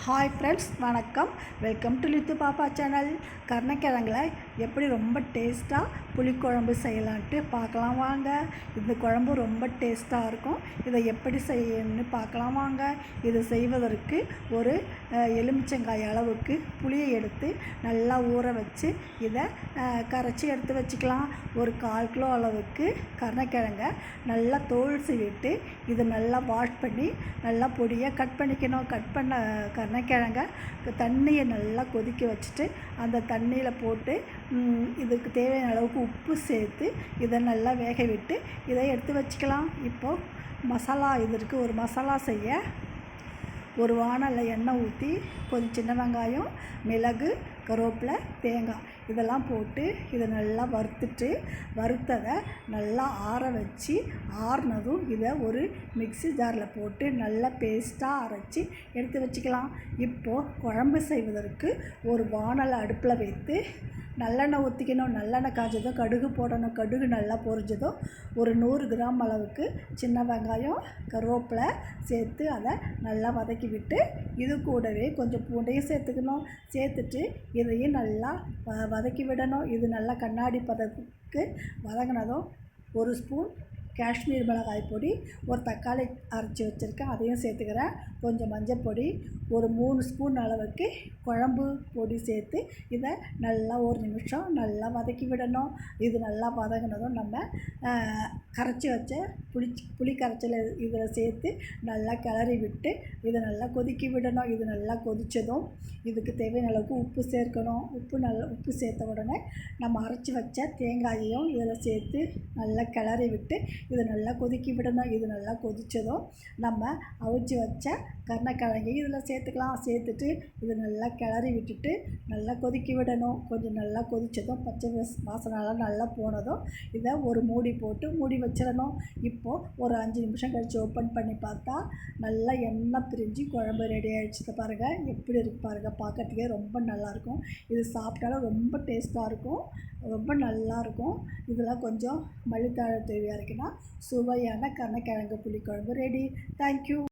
Hi friends வணக்கம். Welcome to Lithu Pappa channel கருணக்கிழங்குல எப்படி ரொம்ப டேஸ்ட்டாக புளிக்குழம்பு செய்யலான்ட்டு பார்க்கலாம் வாங்க. இந்த குழம்பு ரொம்ப டேஸ்ட்டாக இருக்கும். இதை எப்படி செய்யணும்னு பார்க்கலாம் வாங்க. இதை செய்வதற்கு ஒரு எலுமிச்சங்காய் அளவுக்கு புளியை எடுத்து நல்லா ஊற வச்சு இதை கரைச்சி எடுத்து வச்சுக்கலாம். ஒரு கால் கிலோ அளவுக்கு கருணக்கிழங்க நல்லா தோல் சீவிட்டு இது நல்லா வாஷ் பண்ணி நல்லா பொடியாக கட் பண்ணிக்கணும். கட் பண்ண கருணக்கிழங்க தண்ணியை நல்லா கொதிக்க வச்சுட்டு அந்த தண்ணியில் போட்டு இதுக்கு தேவையான அளவுக்கு உப்பு சேர்த்து இதை நல்லா வேக விட்டு இதை எடுத்து வச்சுக்கலாம். இப்போது மசாலா இதற்கு ஒரு மசாலா செய்ய ஒரு வானலில் எண்ணெய் ஊற்றி கொஞ்சம் சின்ன வெங்காயம் மிளகு கருவேப்பிலை தேங்காய் இதெல்லாம் போட்டு இதை நல்லா வறுத்துட்டு வறுத்ததை நல்லா ஆற வச்சு ஆறினதும் இதை ஒரு மிக்ஸி ஜாரில் போட்டு நல்லா பேஸ்ட்டாக அரைச்சி எடுத்து வச்சுக்கலாம். இப்போது குழம்பு செய்வதற்கு ஒரு வானலை அடுப்பில் வைத்து நல்லெண்ணெய் ஊற்றிக்கணும் நல்லெண்ணெய் காய்ச்சதும் கடுகு போடணும். கடுகு நல்லா பொரிஞ்சதும் ஒரு நூறு கிராம் அளவுக்கு சின்ன வெங்காயம் கருவேப்பிலை சேர்த்து அதை நல்லா வதக்கி விட்டு இது கூடவே கொஞ்சம் பூண்டையும் சேர்த்துக்கணும். சேர்த்துட்டு இதையும் நல்லா வ வதக்கி விடணும் இது நல்லா கண்ணாடி பதத்துக்கு வதங்கினதும் ஒரு ஸ்பூன் காஷ்மீர் மிளகாய் பொடி ஒரு தக்காளி அரைச்சி வச்சுருக்கேன் அதையும் சேர்த்துக்கிறேன். கொஞ்சம் மஞ்சள் பொடி ஒரு மூணு ஸ்பூன் அளவுக்கு குழம்பு பொடி சேர்த்து இதை நல்லா ஒரு நிமிஷம் நல்லா வதக்கி விடணும். இது நல்லா வதங்கினதும் நம்ம கரைச்சி வச்ச புளி புளி கரைச்சல் இதில் சேர்த்து நல்லா கிளறி விட்டு இதை நல்லா கொதிக்க விடணும். இது நல்லா கொதித்ததும் இதுக்கு தேவையான அளவுக்கு உப்பு சேர்க்கணும். உப்பு நல்லா உப்பு சேர்த்த உடனே நம்ம அரைச்சி வச்ச தேங்காயையும் இதில் சேர்த்து நல்லா கிளறி விட்டு இதை நல்லா கொதிக்க விடணும் இது நல்லா கொதித்ததும் நம்ம அவிச்சு வச்ச கருணக்கிழங்கையும் இதில் சேர்த்துக்கலாம். சேர்த்துட்டு இது நல்லா கிளறி விட்டுட்டு நல்லா கொதிக்க விடணும். கொஞ்சம் நல்லா கொதித்ததும் பச்சை வாசனெல்லாம் வாசனைலாம் நல்லா போனதும் இதை ஒரு மூடி போட்டு மூடி வச்சிடணும். இப்போது ஒரு அஞ்சு நிமிஷம் கழித்து ஓப்பன் பண்ணி பார்த்தா நல்லா எண்ணெய் பிரிஞ்சு குழம்பு ரெடி ஆகிடுச்சு பாருங்கள் எப்படி இருக்கு பாருங்கள் பார்க்கறதுக்கே ரொம்ப நல்லாயிருக்கும் இது சாப்பிட்டாலும் ரொம்ப டேஸ்ட்டாக இருக்கும். ரொம்ப நல்லாயிருக்கும் இதெல்லாம் கொஞ்சம் மல்லித்தாழ தேவையாக இருக்குன்னா சுவையான கருணக்கிழங்கு புளிக்குழம்பு ரெடி தேங்க்யூ